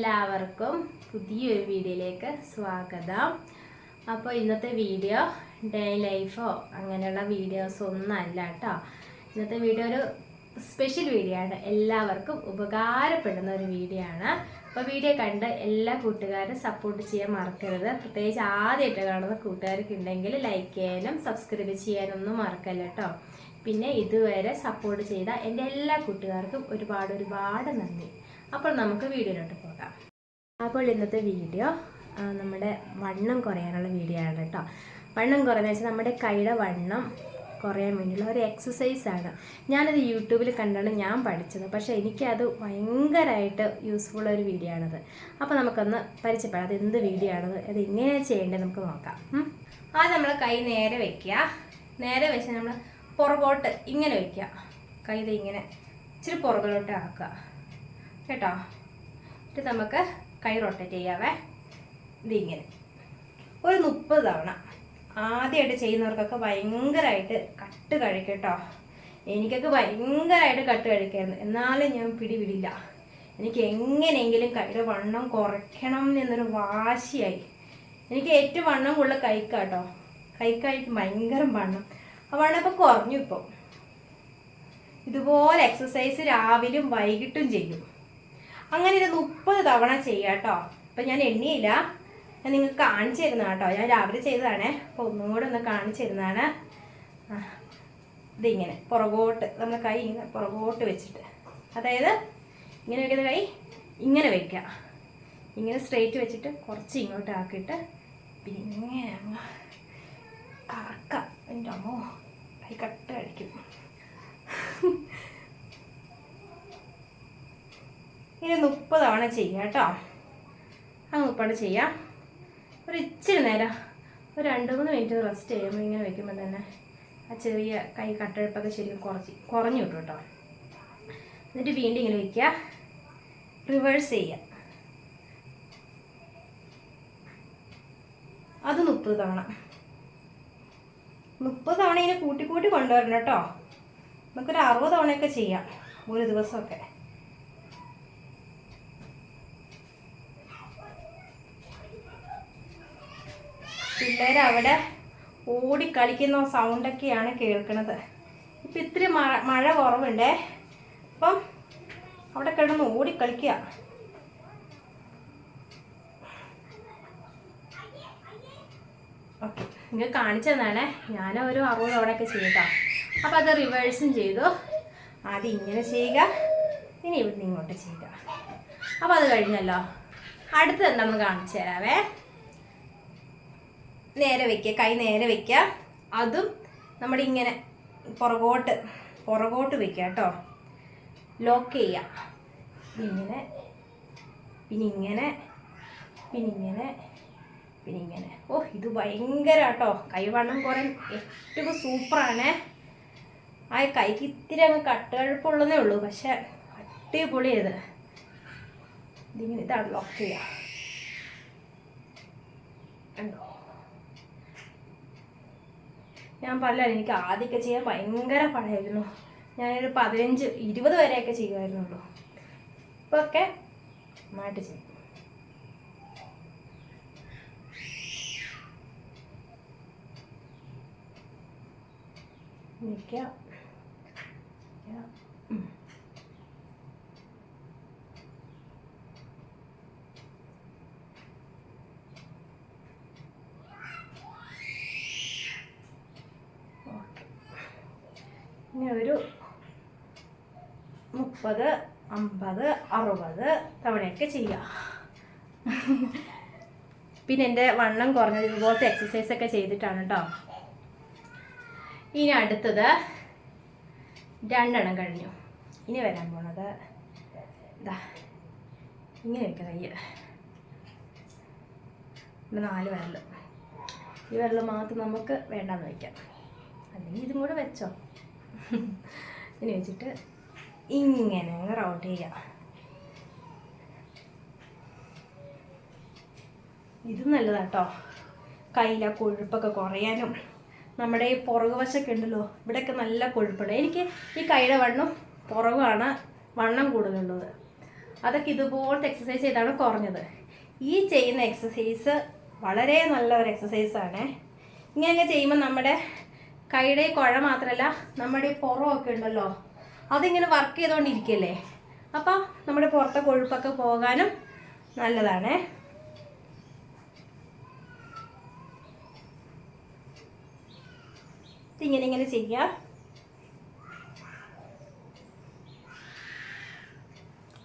എല്ലാവർക്കും പുതിയൊരു വീഡിയോയിലേക്ക് സ്വാഗതം. അപ്പോൾ ഇന്നത്തെ വീഡിയോ ഡേ ലൈഫോ അങ്ങനെയുള്ള വീഡിയോസ് അല്ല കേട്ടോ. ഇന്നത്തെ വീഡിയോ ഒരു സ്പെഷ്യൽ വീഡിയോ ആണ്. എല്ലാവർക്കും ഉപകാരപ്പെടുന്ന ഒരു വീഡിയോ ആണ്. അപ്പോൾ വീഡിയോ കണ്ട് എല്ലാ കൂട്ടുകാരും സപ്പോർട്ട് ചെയ്യാൻ മറക്കരുത്. പ്രത്യേകിച്ച് ആദ്യമായിട്ട് കാണുന്ന കൂട്ടുകാർക്ക് ഉണ്ടെങ്കിൽ ലൈക്ക് ചെയ്യാനും സബ്സ്ക്രൈബ് ചെയ്യാനൊന്നും മറക്കല്ല കേട്ടോ. പിന്നെ ഇതുവരെ സപ്പോർട്ട് ചെയ്ത എന്റെ എല്ലാ കൂട്ടുകാർക്കും ഒരുപാട് ഒരുപാട് നന്ദി. അപ്പോൾ നമുക്ക് വീഡിയോയിലോട്ട് പോകാം. അപ്പോൾ ഇന്നത്തെ വീഡിയോ നമ്മുടെ വണ്ണം കുറയാനുള്ള വീഡിയോ ആണ് കേട്ടോ. വണ്ണം കുറയുന്നത് വെച്ചാൽ നമ്മുടെ കൈയുടെ വണ്ണം കുറയാൻ വേണ്ടിയുള്ള ഒരു എക്സസൈസ് ആണ്. ഞാനത് യൂട്യൂബിൽ കണ്ടാണ് ഞാൻ പഠിച്ചത്. പക്ഷേ എനിക്കത് ഭയങ്കരമായിട്ട് യൂസ്ഫുൾ ഒരു വീഡിയോ ആണത്. അപ്പോൾ നമുക്കൊന്ന് പരിചയപ്പെടാം അത് എന്ത് വീഡിയോ ആണത് അത് എങ്ങനെയാണ് ചെയ്യേണ്ടത് നമുക്ക് നോക്കാം. ആദ്യം നമ്മൾ കൈ നേരെ വെക്കുക. നേരെ വെച്ച് നമ്മൾ പുറകോട്ട് ഇങ്ങനെ വെക്കുക. കൈ ഇങ്ങനെ ഇച്ചിരി പുറകിലോട്ട് ആക്കുക. കേട്ടോ. ഇത് നമുക്ക് കൈ റൊട്ടേറ്റ് ചെയ്യാവേ. ഇതിങ്ങനെ ഒരു മുപ്പത് തവണ. ആദ്യമായിട്ട് ചെയ്യുന്നവർക്കൊക്കെ ഭയങ്കരമായിട്ട് കട്ട് കഴിക്കും കേട്ടോ. എനിക്കൊക്കെ ഭയങ്കരമായിട്ട് കട്ട് കഴിക്കായിരുന്നു. എന്നാലും ഞാൻ പിടിവിടില്ല. എനിക്ക് എങ്ങനെയെങ്കിലും കൈയുടെ വണ്ണം കുറയ്ക്കണം എന്നൊരു വാശിയായി. എനിക്ക് ഏറ്റവും വണ്ണം കൂടുതൽ കൈക്കാട്ടോ കൈക്കായിട്ട് ഭയങ്കര വണ്ണം. ആ വണ്ണം ഇപ്പം കുറഞ്ഞു ഇപ്പോൾ ഇതുപോലെ എക്സസൈസ് രാവിലെയും വൈകിട്ടും ചെയ്യും. അങ്ങനെ ഒരു മുപ്പത് തവണ ചെയ്യാം കേട്ടോ. അപ്പം ഞാൻ എണ്ണിയില്ല. ഞാൻ നിങ്ങൾക്ക് കാണിച്ചു തരുന്ന കേട്ടോ. ഞാൻ രാവിലെ ചെയ്തതാണേ. അപ്പോൾ ഒന്നും കൂടെ ഒന്ന് കാണിച്ചു തരുന്നതാണ്. ഇതിങ്ങനെ പുറകോട്ട് നമ്മൾ കൈ ഇങ്ങനെ പുറകോട്ട് വെച്ചിട്ട്. അതായത് ഇങ്ങനെ വെക്കുന്ന കൈ ഇങ്ങനെ വെക്കുക. ഇങ്ങനെ സ്ട്രെയിറ്റ് വെച്ചിട്ട് കുറച്ച് ഇങ്ങോട്ട് ആക്കിയിട്ട് പിന്നെ കറക്കാം. എന്റെ അമ്മോ കൈ കട്ട് കഴിക്കും ഇനി മുപ്പത് തവണ ചെയ്യാം കേട്ടോ. ആ മുപ്പത് ചെയ്യാം. ഒരു ഇച്ചിരി നേരം. ഒരു രണ്ട് മൂന്ന് മിനിറ്റ് റെസ്റ്റ് ചെയ്യുമ്പോൾ ഇങ്ങനെ വെക്കുമ്പോൾ തന്നെ ആ ചെറിയ കൈ കട്ടെടുപ്പൊക്കെ ശരിക്കും കുറച്ച് കുറഞ്ഞു കിട്ടും കേട്ടോ. എന്നിട്ട് വീണ്ടും ഇങ്ങനെ വയ്ക്കുക റിവേഴ്സ് ചെയ്യുക. അത് മുപ്പത് തവണ മുപ്പത് തവണ ഇങ്ങനെ കൂട്ടി കൂട്ടി കൊണ്ടുവരണം കേട്ടോ. നമുക്കൊരു അറുപത് തവണയൊക്കെ ചെയ്യാം. ഒരു ദിവസമൊക്കെ. പിള്ളേർ അവിടെ ഓടിക്കളിക്കുന്ന സൗണ്ടൊക്കെയാണ് കേൾക്കുന്നത് ഇപ്പം ഇത്തിരി മഴ മഴ കുറവുണ്ടേ. അപ്പം അവിടെ കിടന്ന് ഓടിക്കളിക്കുക ഓക്കെ നിങ്ങൾ കാണിച്ചു തന്നാണേ. ഞാൻ ഒരു അറുപത് തവണയൊക്കെ ചെയ്യട്ടോ അപ്പം അത് റിവേഴ്സും ചെയ്തു. ആദ്യം ഇങ്ങനെ ചെയ്യുക. ഇനി ഇവിടുന്ന് ഇങ്ങോട്ട് ചെയ്യുക. അപ്പോൾ അത് കഴിഞ്ഞല്ലോ. അടുത്ത് എന്താണെന്ന് കാണിച്ചു തരാവേ. നേരെ വെക്കുക കൈ നേരെ വെക്കുക. അതും നമ്മുടെ ഇങ്ങനെ പുറകോട്ട് പുറകോട്ട് വെക്കുക കേട്ടോ. ലോക്ക് ചെയ്യുക. ഇങ്ങനെ പിന്നെ ഇങ്ങനെ പിന്നെ ഇങ്ങനെ പിന്നെ ഇങ്ങനെ ഓ ഇത് ഭയങ്കര കേട്ടോ. കൈവണ്ണം കുറേ ഏറ്റവും സൂപ്പറാണ്. ആ കൈക്ക് ഇത്തിരി അങ്ങ് കട്ടുകഴുപ്പുള്ളതേ ഉള്ളൂ പക്ഷെ അടിപൊളി ഇത്. ഇതിങ്ങനെ ഇതാണ് ലോക്ക് ചെയ്യുക. കണ്ടോ? ഞാൻ പറഞ്ഞാലും എനിക്ക് ആദ്യമൊക്കെ ചെയ്യാൻ ഭയങ്കര പഴയായിരുന്നു ഞാനൊരു പതിനഞ്ച് ഇരുപത് വരെയൊക്കെ ചെയ്യുമായിരുന്നുള്ളൂ. ഇപ്പൊ ഒക്കെ നന്നായിട്ട് ചെയ്യും. നിൽക്കാം ഓക്കെ ഇനി ഒരു മുപ്പത് അമ്പത് അറുപത് തവണയൊക്കെ ചെയ്യുക. പിന്നെ എന്റെ വണ്ണം കുറഞ്ഞത് ഇതുപോലത്തെ എക്സസൈസ് ഒക്കെ ചെയ്തിട്ടാണ് കേട്ടോ ഇനി അടുത്തത് രണ്ടെണ്ണം കഴിഞ്ഞു. ഇനി വരാൻ പോണത് ഇതാ ഇങ്ങനെ വെക്കുക കയ്യ്. നാല് വിരൽ ഈ വിരൽ മാത്രം നമുക്ക് വേണ്ടാന്ന് വയ്ക്കാം. അല്ലെങ്കിൽ ഇതും കൂടെ വെച്ചോ. ഇനി വെച്ചിട്ട് ഇങ്ങനെ റൗണ്ട് ചെയ്യാം ഇത് നല്ലതാട്ടോ കയ്യിലെ കൊഴുപ്പൊക്കെ കുറയാനും. നമ്മുടെ ഈ പുറകു വശമൊക്കെ ഉണ്ടല്ലോ ഇവിടെയൊക്കെ നല്ല കൊഴുപ്പുണ്ട്. എനിക്ക് ഈ കൈയുടെ വണ്ണം പുറകാണ് വണ്ണം കൂടുതലുള്ളത്. അതൊക്കെ ഇതുപോലത്തെ എക്സസൈസ് ചെയ്താണ് കുറഞ്ഞത്. ഈ ചെയ്യുന്ന എക്സസൈസ് വളരെ നല്ല ഒരു എക്സസൈസാണ് ഇങ്ങനെയൊക്കെ ചെയ്യുമ്പോൾ നമ്മുടെ കൈയുടെ കുഴ മാത്രമല്ല നമ്മുടെ പുറമൊക്കെ ഉണ്ടല്ലോ അതിങ്ങനെ വർക്ക് ചെയ്തുകൊണ്ടിരിക്കല്ലേ അപ്പോൾ നമ്മുടെ പുറത്തെ കൊഴുപ്പൊക്കെ പോകാനും നല്ലതാണേ. ഇങ്ങനെ ഇങ്ങനെ ചെയ്യുക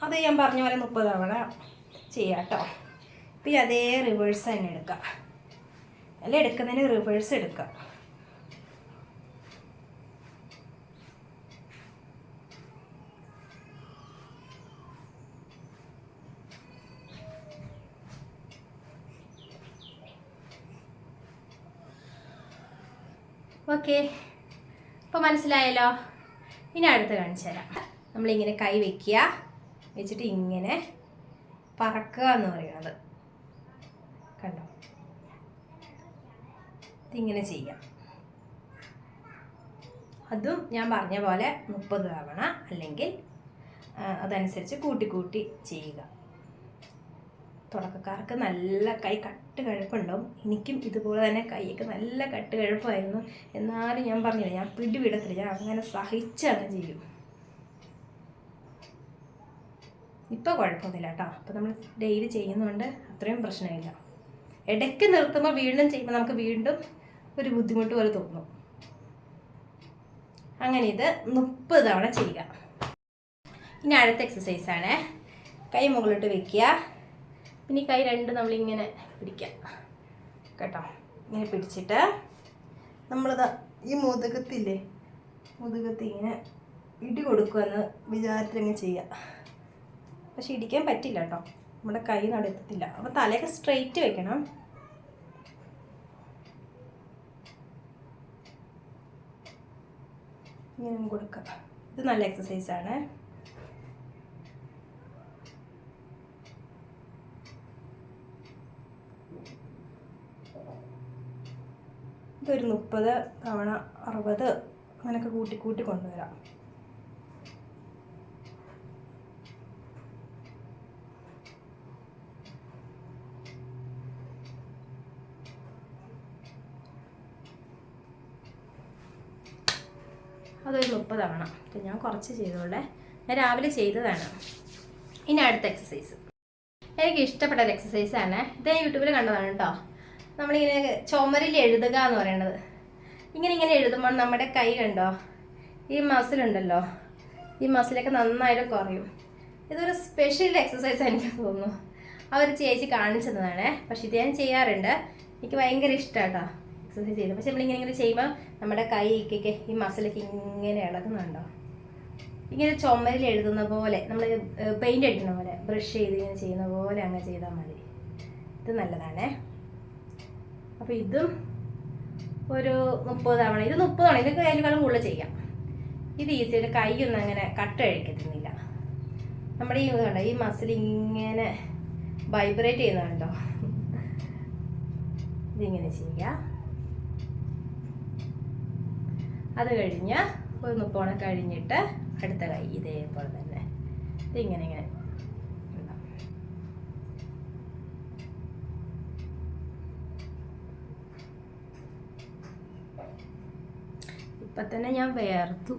അത് ഞാൻ പറഞ്ഞ പോലെ മുപ്പത് തവണ ചെയ്യാം കേട്ടോ പിന്നെ അതേ റിവേഴ്സ് തന്നെ എടുക്കുക അല്ല എടുക്കുന്നതിന് റിവേഴ്സ് എടുക്കുക ഓക്കെ. അപ്പോൾ മനസ്സിലായല്ലോ. ഇനി അടുത്ത് കാണിച്ചു തരാം. നമ്മളിങ്ങനെ കൈ വെക്കുക. വെച്ചിട്ട് ഇങ്ങനെ പറക്കുക എന്ന് പറയുന്നത്. കണ്ടോ? ഇതിങ്ങനെ ചെയ്യാം അതും ഞാൻ പറഞ്ഞ പോലെ മുപ്പത് തവണ അല്ലെങ്കിൽ അതനുസരിച്ച് കൂട്ടി കൂട്ടി ചെയ്യുക. തുടക്കക്കാർക്ക് നല്ല കൈ കട്ട് കഴുപ്പുണ്ടാവും. എനിക്കും ഇതുപോലെ തന്നെ കൈയൊക്കെ നല്ല കട്ട് കഴുപ്പായിരുന്നു. എന്നാലും ഞാൻ പറഞ്ഞില്ല ഞാൻ പിടിവിടത്തില്ല. ഞാൻ അങ്ങനെ സഹിച്ചാണ് ചെയ്യും ഇപ്പോൾ കുഴപ്പമൊന്നുമില്ല കേട്ടോ. അപ്പോൾ നമ്മൾ ഡെയിലി ചെയ്യുന്നതുകൊണ്ട് അത്രയും പ്രശ്നമില്ല. ഇടയ്ക്ക് നിർത്തുമ്പോൾ വീണ്ടും ചെയ്യുമ്പോൾ നമുക്ക് വീണ്ടും ഒരു ബുദ്ധിമുട്ട് പോലെ തോന്നും. അങ്ങനെ ഇത് മുപ്പത് തവണ ചെയ്യുക. ഇനി അടുത്ത എക്സസൈസാണ് കൈ മുകളിലോട്ട് വെക്കുക. പിന്നെ ഈ കൈ രണ്ട് നമ്മളിങ്ങനെ പിടിക്കാം. കേട്ടോ? ഇങ്ങനെ പിടിച്ചിട്ട് നമ്മളിത് ഈ മുതുകത്തില്ലേ? മുതുകത്ത് ഇങ്ങനെ ഇടി കൊടുക്കുമെന്ന് വിചാരത്തിലങ്ങ് ചെയ്യുക പക്ഷെ ഇടിക്കാൻ പറ്റില്ല കേട്ടോ. നമ്മുടെ കൈ നടത്തത്തില്ല അപ്പോൾ തലയൊക്കെ സ്ട്രെയിറ്റ് വെക്കണം. ഇങ്ങനെ കൊടുക്കുക ഇത് നല്ല എക്സസൈസ് ഇതൊരു മുപ്പത് തവണ അറുപത് അങ്ങനെയൊക്കെ കൂട്ടി കൂട്ടി കൊണ്ടുവരാം. അതൊരു മുപ്പത് തവണ. ഞാൻ കുറച്ച് ചെയ്തോളെ ഞാൻ രാവിലെ ചെയ്തതാണ്. ഇനി അടുത്ത എക്സസൈസ് എനിക്ക് ഇഷ്ടപ്പെട്ട ഒരു എക്സസൈസ് ആണ്. ഇത് ഞാൻ യൂട്യൂബിൽ കണ്ടതാണ് കേട്ടോ. നമ്മളിങ്ങനെ ചുമരിൽ എഴുതുക എന്ന് പറയുന്നത് ഇങ്ങനെ ഇങ്ങനെ എഴുതുമ്പോൾ നമ്മുടെ കൈ കണ്ടോ? ഈ മസിൽ ഉണ്ടല്ലോ. ഈ മസിലൊക്കെ നന്നായിട്ട് കുറയും. ഇതൊരു സ്പെഷ്യൽ എക്സസൈസ് എനിക്ക് തോന്നുന്നു. അവർ ചേച്ചി കാണിച്ചു തന്നതാണേ. പക്ഷെ ഇത് ഞാൻ ചെയ്യാറുണ്ട്. എനിക്ക് ഭയങ്കര ഇഷ്ടമാണ് എക്സസൈസ് ചെയ്ത്. പക്ഷെ നമ്മളിങ്ങനെ ഇങ്ങനെ ചെയ്യുമ്പോൾ നമ്മുടെ കൈക്കൊക്കെ ഈ മസിലൊക്കെ ഇങ്ങനെ ഇളകുന്നുണ്ടോ? ഇങ്ങനെ ചുമരിൽ എഴുതുന്ന പോലെ നമ്മൾ പെയിന്റ് അടിക്കുന്ന പോലെ ബ്രഷ് ചെയ്ത് ഇങ്ങനെ ചെയ്യുന്ന പോലെ അങ്ങ് ചെയ്താൽ മതി. ഇത് നല്ലതാണേ. അപ്പോൾ ഇതും ഒരു മുപ്പത് തവണ. ഇത് മുപ്പത് തവണ. ഇതൊക്കെ അതിനേക്കാളും കൂടുതൽ ചെയ്യാം. ഇത് ഈസിയായിട്ട് കൈയൊന്നും അങ്ങനെ കട്ട് കഴിക്കത്തുന്നില്ല നമ്മുടെ ഈ കണ്ട ഈ മസിൽ ഇങ്ങനെ വൈബ്രേറ്റ് ചെയ്യുന്നുണ്ടോ ഇതിങ്ങനെ ചെയ്യാം അത് കഴിഞ്ഞ് ഒരു മുപ്പോണം കഴിഞ്ഞിട്ട് അടുത്ത കൈ ഇതേപോലെ തന്നെ. ഇതിങ്ങനെ ഇങ്ങനെ ഇപ്പൊ തന്നെ ഞാൻ വേർത്തു.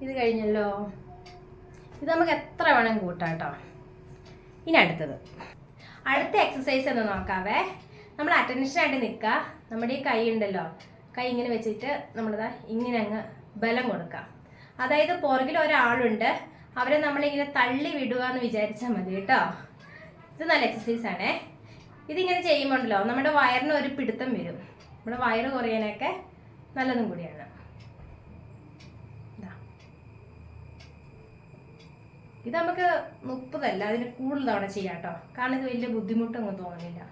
ഇത് കഴിഞ്ഞല്ലോ. ഇത് നമുക്ക് എത്ര വേണം കൂട്ടാം കേട്ടോ. ഇനി അടുത്തത്. അടുത്ത എക്സസൈസ് എന്ന് നോക്കാവേ? നമ്മൾ അറ്റൻഷൻ ആയിട്ട് നിൽക്കുക. നമ്മുടെ ഈ കൈ ഉണ്ടല്ലോ. കൈ ഇങ്ങനെ വെച്ചിട്ട് നമ്മളിതാ ഇങ്ങനെ അങ്ങ് ബലം കൊടുക്കുക. അതായത് പുറകിൽ ഒരാളുണ്ട്. അവരെ നമ്മളിങ്ങനെ തള്ളി വിടുക എന്ന് വിചാരിച്ചാൽ മതി കേട്ടോ. ഇത് നല്ല എക്സസൈസ് ആണേ. ഇതിങ്ങനെ ചെയ്യുമ്പോൾ ഉണ്ടല്ലോ നമ്മുടെ വയറിന് ഒരു പിടുത്തം വരും. നമ്മുടെ വയറ് കുറയാനൊക്കെ നല്ലതും കൂടിയാണ്. ഇത് നമുക്ക് മുപ്പതല്ല അതിന് കൂടുതൽ തവണ ചെയ്യാം കേട്ടോ. കാരണം ഇത് വലിയ ബുദ്ധിമുട്ടൊന്നും തോന്നുന്നില്ല.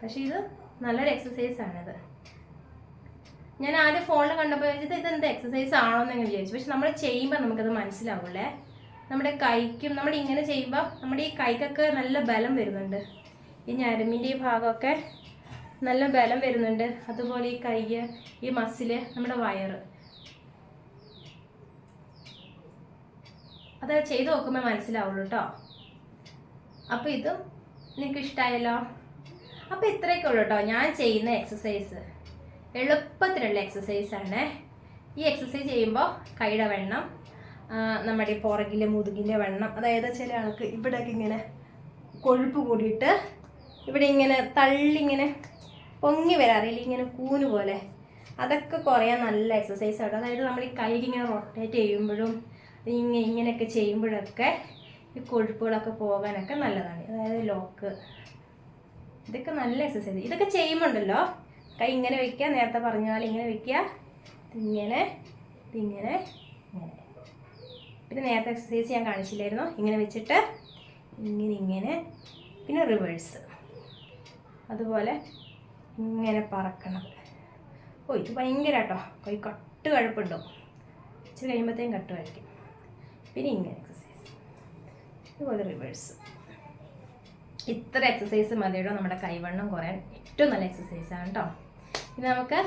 പക്ഷെ ഇത് നല്ലൊരു എക്സസൈസ് ആണിത്. ഞാൻ ആദ്യം ഫോണിൽ കണ്ടപ്പോൾ വിചാരിച്ചത് ഇതെന്ത് എക്സസൈസ് ആണോ എന്ന് ഞാൻ വിചാരിച്ചു. പക്ഷെ നമ്മൾ ചെയ്യുമ്പോൾ നമുക്കത് മനസ്സിലാവുള്ളേ നമ്മുടെ കൈക്കും നമ്മൾ ഇങ്ങനെ ചെയ്യുമ്പോൾ നമ്മുടെ ഈ കൈക്കൊക്കെ നല്ല ബലം വരുന്നുണ്ട്. ഈ ഞരമ്പിന്റെ ഈ ഭാഗമൊക്കെ നല്ല ബലം വരുന്നുണ്ട്. അതുപോലെ ഈ കൈ ഈ മസിൽ നമ്മുടെ വയറ്. അത് ചെയ്ത് നോക്കുമ്പോൾ മനസ്സിലാവുള്ളൂ കേട്ടോ അപ്പോൾ ഇതും നിങ്ങൾക്ക് ഇഷ്ടമായല്ലോ അപ്പോൾ ഇത്രയൊക്കെ ഉള്ളൂ കേട്ടോ ഞാൻ ചെയ്യുന്ന എക്സസൈസ് എളുപ്പത്തിലുള്ള ആണ്. ഈ എക്സസൈസ് ചെയ്യുമ്പോൾ കൈയുടെ വെണ്ണം നമ്മുടെ പുറകിലെ മുതുകിന്റെ വെണ്ണം അതായത് ചില ആൾക്ക് ഇവിടെയൊക്കെ ഇങ്ങനെ കൊഴുപ്പ് കൂടിയിട്ട് ഇവിടെ ഇങ്ങനെ തള്ളിങ്ങനെ പൊങ്ങി വരാറില്ല ഇങ്ങനെ കൂന് പോലെ. അതൊക്കെ കുറയാൻ നല്ല എക്സസൈസ് ആണ് അതായത് നമ്മൾ ഈ കൈ ഇങ്ങനെ റൊട്ടേറ്റ് ചെയ്യുമ്പോഴും ഇങ്ങനെ ഇങ്ങനെയൊക്കെ ചെയ്യുമ്പോഴൊക്കെ ഈ കൊഴുപ്പുകളൊക്കെ പോകാനൊക്കെ നല്ലതാണ്. അതായത് ലോക്ക് ഇതൊക്കെ നല്ല എക്സസൈസ് ഇതൊക്കെ ചെയ്യുമ്പോണ്ടല്ലോ? കൈ ഇങ്ങനെ വെക്കുക നേരത്തെ പറഞ്ഞ പോലെ ഇങ്ങനെ വെക്കുക ഇങ്ങനെ ഇങ്ങനെ. പിന്നെ നേരത്തെ എക്സസൈസ് ഞാൻ കാണിച്ചില്ലായിരുന്നു. ഇങ്ങനെ വെച്ചിട്ട് ഇങ്ങനെ ഇങ്ങനെ. പിന്നെ റിവേഴ്സ് അതുപോലെ ഇങ്ങനെ പറക്കണം. ഓ ഇത് ഭയങ്കര കേട്ടോ കൈ കട്ട് കഴപ്പുണ്ടോ ഇച്ചിരി കഴിയുമ്പോഴത്തേക്കും കട്ട് കഴിക്കും. പിന്നെ ഇങ്ങനെ എക്സസൈസ് ഇതുപോലെ റിവേഴ്സ് ഇത്ര എക്സസൈസ് മതിയോ നമ്മുടെ കൈവണ്ണം കുറയാൻ. ഏറ്റവും നല്ല എക്സസൈസ് ആണ് കേട്ടോ ഇനി നമുക്ക്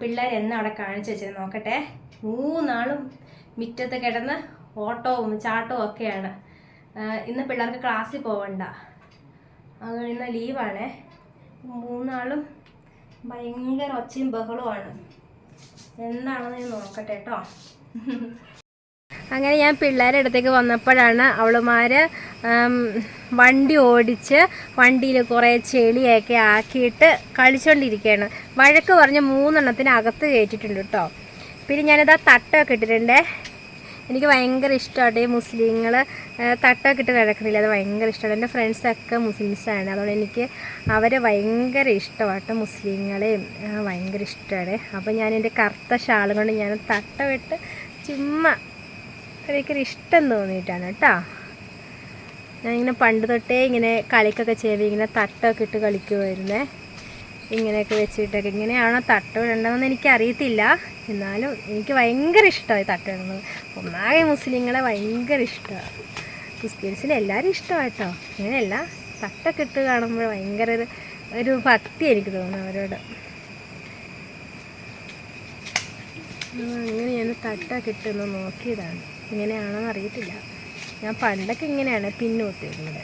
പിള്ളേർ എന്നാ അവിടെ കാണിച്ചു വെച്ചത് നോക്കട്ടെ. മൂന്നാളും മുറ്റത്ത് കിടന്ന് ഓട്ടവും ചാട്ടവും ഒക്കെയാണ്. ഇന്ന് പിള്ളേർക്ക് ക്ലാസ്സിൽ പോവണ്ട. ഇന്ന് ലീവാണേ മൂന്നാളും ഭയങ്കര ഒച്ചയും ബഹളവുമാണ്. എന്താണെന്ന് ഞാൻ നോക്കട്ടെ കേട്ടോ അങ്ങനെ ഞാൻ പിള്ളേരുടെ അടുത്തേക്ക് വന്നപ്പോഴാണ് അവളുമാര് വണ്ടി ഓടിച്ച് വണ്ടിയിൽ കുറേ ചെളിയൊക്കെ ആക്കിയിട്ട് കളിച്ചുകൊണ്ടിരിക്കുകയാണ് വഴക്ക് പറഞ്ഞ് മൂന്നെണ്ണത്തിന് അകത്ത് കയറ്റിയിട്ടുണ്ട് കേട്ടോ പിന്നെ ഞാനിതാ തട്ടമൊക്കെ ഇട്ടിട്ടുണ്ട്. എനിക്ക് ഭയങ്കര ഇഷ്ടമാണ് ഈ മുസ്ലിങ്ങൾ തട്ടമൊക്കെ ഇട്ട് നടക്കണില്ല? അത് ഭയങ്കര ഇഷ്ടമാണ്. എന്റെ ഫ്രണ്ട്സൊക്കെ മുസ്ലിംസാണ്. അതുകൊണ്ട് എനിക്ക് അവരെ ഭയങ്കര ഇഷ്ടമാണ് മുസ്ലിങ്ങളെയും ഭയങ്കര ഇഷ്ടമാണ്. അപ്പോൾ ഞാൻ എന്റെ കറുത്ത ഷാളും കൊണ്ട് ഞാൻ തട്ടമിട്ട് ചുമ്മാ ഭയങ്കര ഇഷ്ടം തോന്നിയിട്ടാണ് കേട്ടോ. ഞാനിങ്ങനെ പണ്ട് തൊട്ടേ ഇങ്ങനെ കളിക്കൊക്കെ ചെയ്ത് ഇങ്ങനെ തട്ടമൊക്കെ ഇട്ട് കളിക്കുമായിരുന്നേ ഇങ്ങനെയൊക്കെ വെച്ചിട്ടൊക്കെ ഇങ്ങനെയാണോ തട്ടം ഇടേണ്ടതെന്ന് എനിക്കറിയത്തില്ല. എന്നാലും എനിക്ക് ഭയങ്കര ഇഷ്ടമായി തട്ടം ഇടുന്നത്. ഒന്നാകെ മുസ്ലിങ്ങളെ ഭയങ്കര ഇഷ്ടമാണ്. ക്രിസ്ത്യൻസിന് എല്ലാവരും ഇഷ്ടമായിട്ടോ അങ്ങനെയല്ല തട്ടൊക്കെ ഇട്ട് കാണുമ്പോൾ ഭയങ്കര ഒരു ഒരു ഭക്തി എനിക്ക് തോന്നുന്നു അവരോട്. അങ്ങനെ ഞാൻ തട്ടൊക്കെ ഇട്ടൊന്ന് നോക്കിയതാണ്. ഇങ്ങനെയാണോന്ന് അറിയത്തില്ല. ഞാൻ പണ്ടൊക്കെ ഇങ്ങനെയാണ് പിന്നോട്ടിരുന്നത്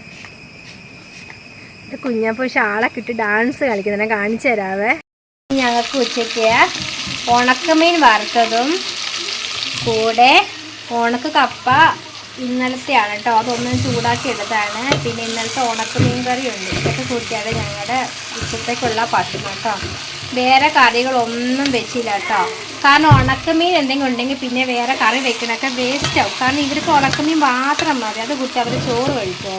ഇത് കുഞ്ഞപ്പോൾ ഷാളൊക്കെ ഇട്ട് ഡാൻസ് കളിക്കുന്നത്. ഞാൻ കാണിച്ചു തരാവേ. ഞങ്ങൾക്ക് ഉച്ചയ്ക്ക് ഉണക്കമീൻ വറുത്തതും കൂടെ ഉണക്ക കപ്പ ഇന്നലത്തെയാണ് കേട്ടോ. അതൊന്നും ചൂടാക്കി എടുത്താണ്. പിന്നെ ഇന്നലത്തെ ഉണക്കമീൻ കറിയുണ്ട്. ഇതൊക്കെ കൂട്ടിയാണ് ഞങ്ങളുടെ ഉച്ചത്തേക്കുള്ള ഭക്ഷണം കേട്ടോ. വേറെ കറികളൊന്നും വെച്ചില്ല കേട്ടോ. കാരണം ഉണക്കമീൻ എന്തെങ്കിലും ഉണ്ടെങ്കിൽ പിന്നെ വേറെ കറി വെക്കണൊക്കെ വേസ്റ്റ് ആവും. കാരണം ഇവർക്ക് ഉണക്കമീൻ മാത്രം മതി. അത് കുട്ടി അവർ ചോറ് കഴിക്കുമോ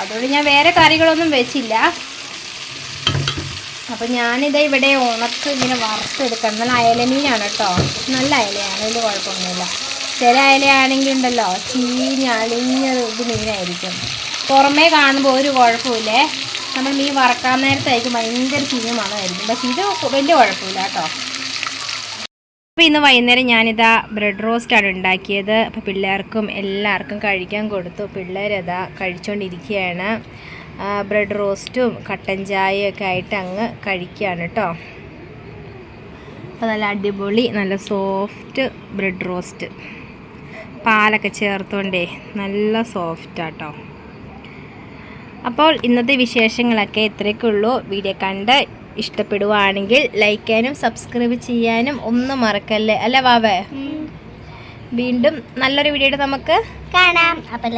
അതുകൊണ്ട് ഞാൻ വേറെ കറികളൊന്നും വെച്ചില്ല. അപ്പം ഞാനിത് ഇവിടെ ഉണക്ക് ഇങ്ങനെ വറുത്തെടുക്കണം. നല്ല അയലമീനാണ് കേട്ടോ. നല്ല അയലയാണ്. വലിയ കുഴപ്പമൊന്നുമില്ല. ചില അയലയാണെങ്കിൽ ഉണ്ടല്ലോ ചീഞ്ഞ് അളിഞ്ഞ ഇത് മീനായിരിക്കും. പുറമേ കാണുമ്പോൾ ഒരു കുഴപ്പമില്ലേ നമ്മൾ മീൻ വറക്കാൻ നേരത്തായിരിക്കും ഭയങ്കര ചീഞ്ഞ മണമായിരിക്കും പക്ഷെ ഇത് വലിയ കുഴപ്പമില്ല കേട്ടോ. അപ്പോൾ ഇന്ന് വൈകുന്നേരം ഞാനിതാ ബ്രെഡ് റോസ്റ്റാണ് ഉണ്ടാക്കിയത്. അപ്പോൾ പിള്ളേർക്കും എല്ലാവർക്കും കഴിക്കാൻ കൊടുത്തു. പിള്ളേരതാ കഴിച്ചുകൊണ്ടിരിക്കുകയാണ് ബ്രെഡ് റോസ്റ്റും കട്ടൻ ചായയൊക്കെ ആയിട്ട് അങ്ങ് കഴിക്കുകയാണ് കേട്ടോ. അപ്പോൾ നല്ല അടിപൊളി നല്ല സോഫ്റ്റ് ബ്രെഡ് റോസ്റ്റ്. പാലൊക്കെ ചേർത്തോണ്ടേ നല്ല സോഫ്റ്റാട്ടോ അപ്പോൾ ഇന്നത്തെ വിശേഷങ്ങളൊക്കെ ഇത്രയൊക്കെ ഉള്ളൂ വീഡിയോ കണ്ട് ഇഷ്ടപ്പെടുവാണെങ്കിൽ ലൈക്ക് ചെയ്യാനും സബ്സ്ക്രൈബ് ചെയ്യാനും ഒന്നും മറക്കല്ലേ? അല്ലേ വാവേ? വീണ്ടും നല്ലൊരു വീഡിയോ നമുക്ക് കാണാം. അപ്പം